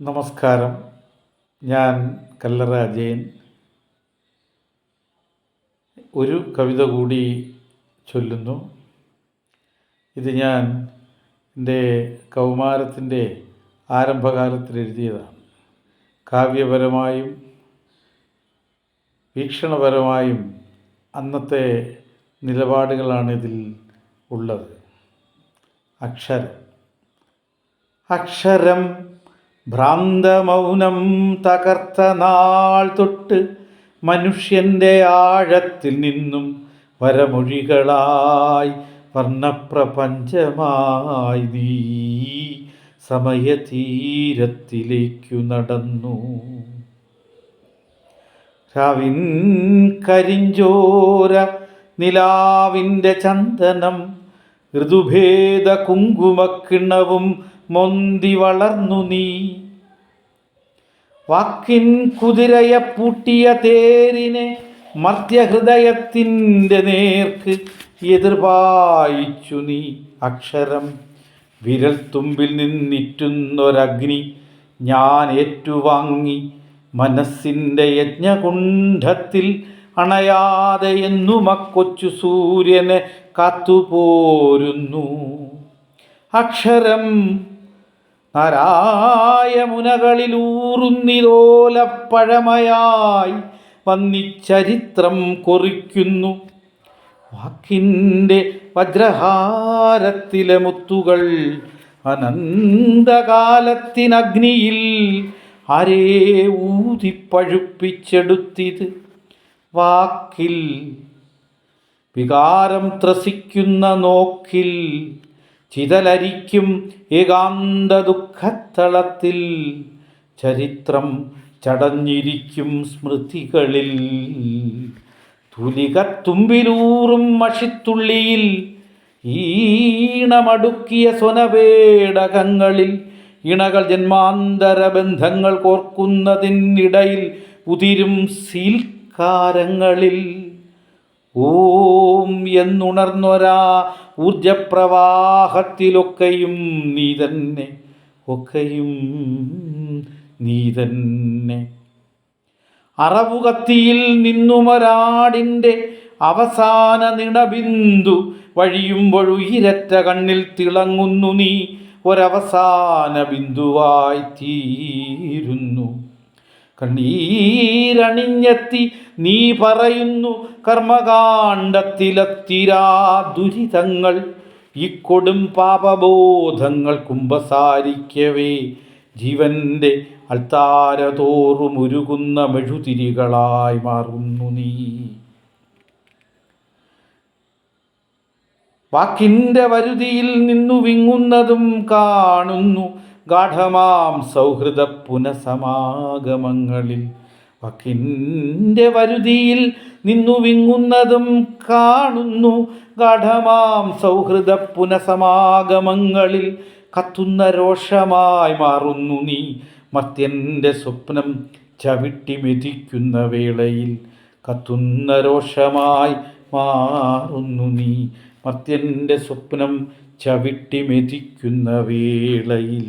നമസ്കാരം. ഞാൻ കല്ലറ അജയൻ ഒരു കവിത കൂടി ചൊല്ലുന്നു. ഇത് ഞാൻ എന്റെ കൗമാരത്തിന്റെ ആരംഭകാലത്തിൽ എഴുതിയതാണ്. കാവ്യപരമായും വീക്ഷണപരമായും അന്നത്തെ നിലപാടുകളാണ് ഇതിൽ ഉള്ളത്. അക്ഷരം. അക്ഷരം ഭ്രാന്തമൗനം തകർത്ത നാൾ തൊട്ട് മനുഷ്യന്റെ ആഴത്തിൽ നിന്നും വരമൊഴികളായി വർണപ്രപഞ്ചമായി നീ സമയതീരത്തിലേക്കു നടന്നു. രാവിൻ കരിഞ്ചോര നിലാവിന്റെ ചന്ദനം ഋതുഭേദ കുങ്കുമക്കിണ്ണവും മൊന്തി വളർന്നു നീ. വാക്കിൻ കുതിരയെ പൂട്ടിയ തേരിനെ മർത്യഹൃദയത്തിന്റെ നേർക്ക് എതിർവായിച്ചു നീ. അക്ഷരം വിരൽ തുമ്പിൽ നിന്നിറ്റുന്നൊരഗ്നി ഞാൻ ഏറ്റുവാങ്ങി. മനസ്സിന്റെ യജ്ഞകുണ്ഠത്തിൽ അണയാതെ എന്നും അക്കൊച്ചു കൊച്ചു സൂര്യനെ കാത്തുപോരുന്നു. അക്ഷരം നാരായമുനകളിലൂറുന്നിതോലപ്പഴമയായി വന്നിച്ചരിത്രം കൊറിക്കുന്നു. വാക്കിന്റെ വജ്രഹാരത്തിലെ മുത്തുകൾ അനന്തകാലത്തിനഗ്നിയിൽ ആരേ ഊതിപ്പഴുപ്പിച്ചെടുത്തിത് വാക്കിൽ വികാരം ത്രസിക്കുന്ന നോക്കിൽ ചിതലരിക്കും ഏകാന്ത ദുഃഖത്തളത്തിൽ ചരിത്രം ചടഞ്ഞിരിക്കും സ്മൃതികളിൽ. തുലിക തുമ്പിലൂറും മഷിത്തുള്ളിയിൽ ഈണമടുക്കിയ സ്വനവേടകങ്ങളിൽ ഇണകൾ ജന്മാന്തര ബന്ധങ്ങൾ കോർക്കുന്നതിനിടയിൽ പുതിരും സീൽക്കാരങ്ങളിൽ. ഓം എന്നുണർന്നൊരാ ഊർജപ്രവാഹത്തിലൊക്കെയും നീ തന്നെ ഒക്കെയും നീ തന്നെ അറവുകത്തിയിൽ നിന്നുമൊരാടിന്റെ അവസാന നിണബിന്ദു വഴിയുമ്പോഴുയിരറ്റ കണ്ണിൽ തിളങ്ങുന്നു നീ. ഒരവസാന ബിന്ദുവായി തീരുന്നു. കണ്ണീരണിഞ്ഞെത്തി നീ പറയുന്നു കർമ്മകാണ്ഡത്തിലെത്തിരാ ദുരിതങ്ങൾ. ഈ കൊടും പാപബോധങ്ങൾ കുംഭസാരിക്കവേ ജീവന്റെ അൾത്താരതോറുമുരുകുന്ന മെഴുതിരികളായി മാറുന്നു നീ. വാക്കിന്റെ വരുതിയിൽ നിന്നു വിങ്ങുന്നതും കാണുന്നു. ഗാഠമാം സൗഹൃദ പുനസമാഗമങ്ങളിൽ വക്കിന്റെ വരുതിയിൽ നിന്നു വിങ്ങുന്നതും കാണുന്നു. ഗാഠമാം സൗഹൃദ പുനസമാഗമങ്ങളിൽ കത്തുന്ന രോഷമായി മാറുന്നു നീ. മർത്യന്റെ സ്വപ്നം ചവിട്ടി മെതിക്കുന്ന വേളയിൽ കത്തുന്ന രോഷമായി മാറുന്നു നീ. മർത്യന്റെ സ്വപ്നം ചവിട്ടി മെതിക്കുന്ന വേളയിൽ